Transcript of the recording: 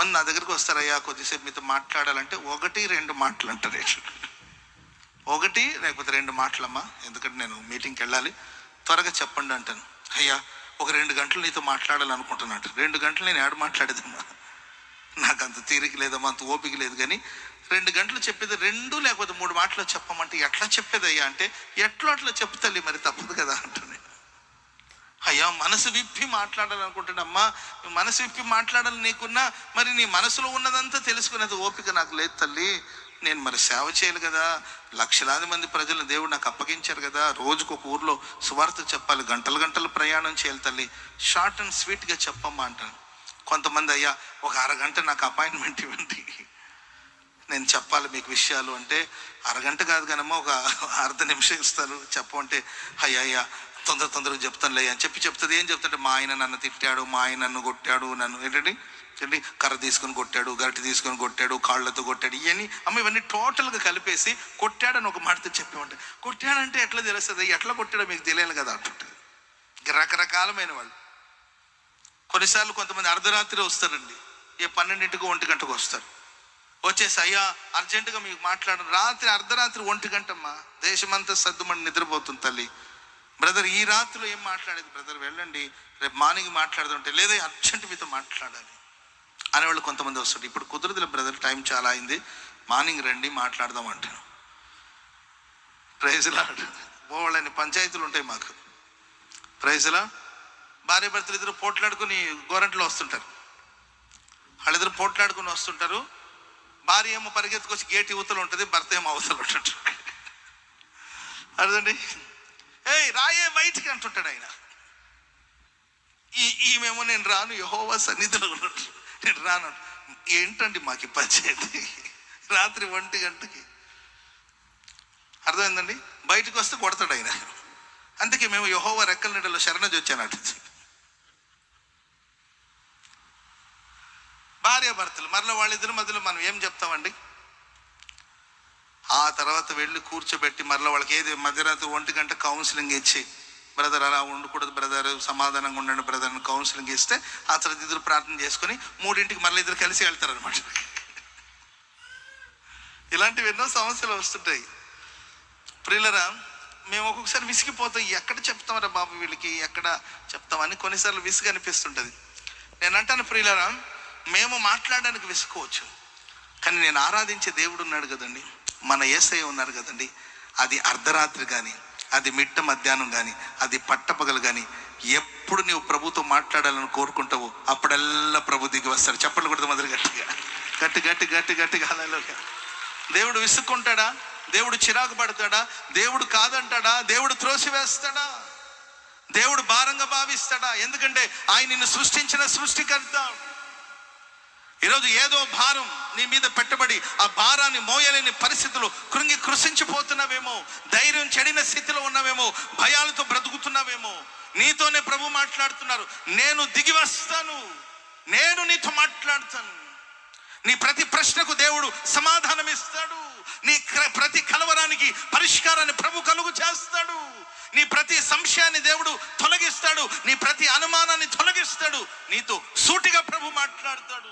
కొంతమంది నా దగ్గరికి వస్తారయ్యా కొద్దిసేపు మీతో మాట్లాడాలంటే ఒకటి రెండు మాటలు అంటారు ఒకటి లేకపోతే రెండు మాటలమ్మా ఎందుకంటే నేను మీటింగ్కి వెళ్ళాలి. త్వరగా చెప్పండి అంటాను. అయ్యా ఒక రెండు గంటలు నీతో మాట్లాడాలనుకుంటున్నాను రెండు గంటలు నేను ఏడు మాట్లాడేదమ్మా? నాకు అంత తీరిక లేదమ్మా అంత ఓపిక లేదు కానీ రెండు గంటలు చెప్పేది రెండు లేకపోతే మూడు మాటలు చెప్పమంటే ఎట్లా చెప్పేదయ్యా అంటే ఎట్లా అట్లా చెప్తాలి మరి తప్పదు కదా అంటాను అయ్యా మనసు విప్పి మాట్లాడాలనుకుంటున్నమ్మా మనసు విప్పి మాట్లాడాలి నీకున్నా మరి నీ మనసులో ఉన్నదంతా తెలుసుకునేది ఓపిక నాకు లేదు తల్లి. నేను మరి సేవ చేయాలి కదా. లక్షలాది మంది ప్రజలు దేవుడు నాకు అప్పగించారు కదా. రోజుకు ఒక ఊర్లో సువార్త చెప్పాలి గంటలు గంటలు ప్రయాణం చేయాలి తల్లి. షార్ట్ అండ్ స్వీట్గా చెప్పమ్మా అంటాను. కొంతమంది అయ్యా ఒక అరగంట నాకు అపాయింట్మెంట్ ఇవ్వండి. నేను చెప్పాలి మీకు విషయాలు అంటే అరగంట కాదు కానమ్మా ఒక అర్ధ నిమిషం ఇస్తారు చెప్పమంటే అయ్యా అయ్యా తొందర తొందరగా చెప్తానులే అని చెప్పి చెప్తుంది. ఏం చెప్తుంటే మా ఆయన నన్ను తిట్టాడు మా ఆయన నన్ను కొట్టాడు నన్ను ఏంటంటే ఏంటి? కర్ర తీసుకొని కొట్టాడు గరిటె తీసుకొని కొట్టాడు కాళ్ళతో కొట్టాడు ఇవన్నీ అమ్మ ఇవన్నీ టోటల్గా కలిపేసి కొట్టాడని ఒక మాటతో చెప్పేమంటే కొట్టాడంటే ఎట్లా తెలుస్తుంది? ఎట్లా కొట్టాడో మీకు తెలియాలి కదా అంటుంటుంది రకరకాలమైన వాళ్ళు. కొన్నిసార్లు కొంతమంది అర్ధరాత్రి వస్తారండి. ఏ పన్నెండింటికి ఒంటి గంటకు వస్తారు. వచ్చేసి అయ్యా అర్జెంటుగా మీకు మాట్లాడ రాత్రి అర్ధరాత్రి ఒంటి గంటమ్మా. దేశమంతా సర్దుమని నిద్రపోతుంది తల్లి. బ్రదర్ ఈ రాత్రిలో ఏం మాట్లాడేది బ్రదర్? వెళ్ళండి రేపు మార్నింగ్ మాట్లాడుతుంటే లేదా అర్జెంట్ మీతో మాట్లాడాలి అనేవాళ్ళు కొంతమంది వస్తారు. ఇప్పుడు కుదరదులే బ్రదర్ టైం చాలా అయింది. మార్నింగ్ రండి మాట్లాడదాం అంటాను ప్రైజ్లా పోవాళ్ళని పంచాయతీలు ఉంటాయి మాకు. ప్రైజ్లా భార్య భర్తలు ఇద్దరు పోట్లాడుకుని గోరంట్లో వస్తుంటారు. వాళ్ళిద్దరు పోట్లాడుకుని వస్తుంటారు. భార్య ఏమో పరిగెత్తుకొచ్చి గేట్ యువతలు ఉంటుంది భర్త ఏమో అవతలు ఉంటుంటారు. అర్థండి ఏయ్ రాయే బయటికి అంటుంటాడు ఆయన. ఈ ఈమెమో నేను రాను యహోవా సన్నిధిలో ఉన్నాడు. నేను రాను ఏంటండి మాకు ఈ పంచాయతీ రాత్రి ఒంటి గంటకి. అర్థమైందండి? బయటకు వస్తే కొడతాడు ఆయన. అందుకే మేము యహోవా రెక్కల నీడలో శరణజి వచ్చాను భార్య భర్తలు మరలా వాళ్ళిద్దరి మధ్యలో మనం ఏం చెప్తామండి? ఆ తర్వాత వెళ్ళి కూర్చోబెట్టి మరలా వాళ్ళకి ఏది మధ్యరాత్రి ఒంటి గంట కౌన్సిలింగ్ ఇచ్చి బ్రదర్ అలా ఉండకూడదు బ్రదర్ సమాధానంగా ఉండండి బ్రదర్ అని కౌన్సిలింగ్ ఇస్తే ఆ తర్వాత ఇద్దరు ప్రార్థన చేసుకొని మూడింటికి మరలా ఇద్దరు కలిసి వెళ్తారు అనమాట ఇలాంటివి ఎన్నో సమస్యలు వస్తుంటాయి. ప్రియులరా మేము ఒక్కొక్కసారి విసిగిపోతాం. ఎక్కడ చెప్తామరా బాబు వీళ్ళకి? ఎక్కడ చెప్తామని కొన్నిసార్లు విసుగు అనిపిస్తుంటుంది నేను అంటాను ప్రియులరా మేము మాట్లాడడానికి విసుకోవచ్చు కానీ నేను ఆరాధించే దేవుడు ఉన్నాడు కదండి. మన ఏసై ఉన్నారు కదండి. అది అర్ధరాత్రి కానీ అది మిట్ట మధ్యాహ్నం కానీ అది పట్టపగలు కానీ ఎప్పుడు నీవు ప్రభుతో మాట్లాడాలని కోరుకుంటావో అప్పుడల్లా ప్రభు దిగి వస్తాడు. చెప్పలు కొడతాం మొదలు గట్టిగా. గట్టి గట్టి గట్టి గట్టిగా. హల్లెలూయా. దేవుడు విసుక్కుంటాడా? దేవుడు చిరాకు పడతాడా? దేవుడు కాదంటాడా? దేవుడు త్రోసివేస్తాడా? దేవుడు భారంగా భావిస్తాడా? ఎందుకంటే ఆయన నిన్ను సృష్టించిన సృష్టికర్త. ఈరోజు ఏదో భారం నీ మీద పెట్టబడి ఆ భారాన్ని మోయలేని పరిస్థితులు కృంగి కృషించిపోతున్నావేమో ధైర్యం చెడిన స్థితిలో ఉన్నావేమో భయాలతో బ్రతుకుతున్నావేమో. నీతోనే ప్రభు మాట్లాడుతున్నారు నేను దిగి వస్తాను నేను నీతో మాట్లాడతాను. నీ ప్రతి ప్రశ్నకు దేవుడు సమాధానం ఇస్తాడు. నీ క్ర- ప్రతి కలవరానికి పరిష్కారాన్ని ప్రభు కలుగు చేస్తాడు. నీ ప్రతి సంశయాన్ని దేవుడు తొలగిస్తాడు. నీ ప్రతి అనుమానాన్ని తొలగిస్తాడు. నీతో సూటిగా ప్రభు మాట్లాడతాడు.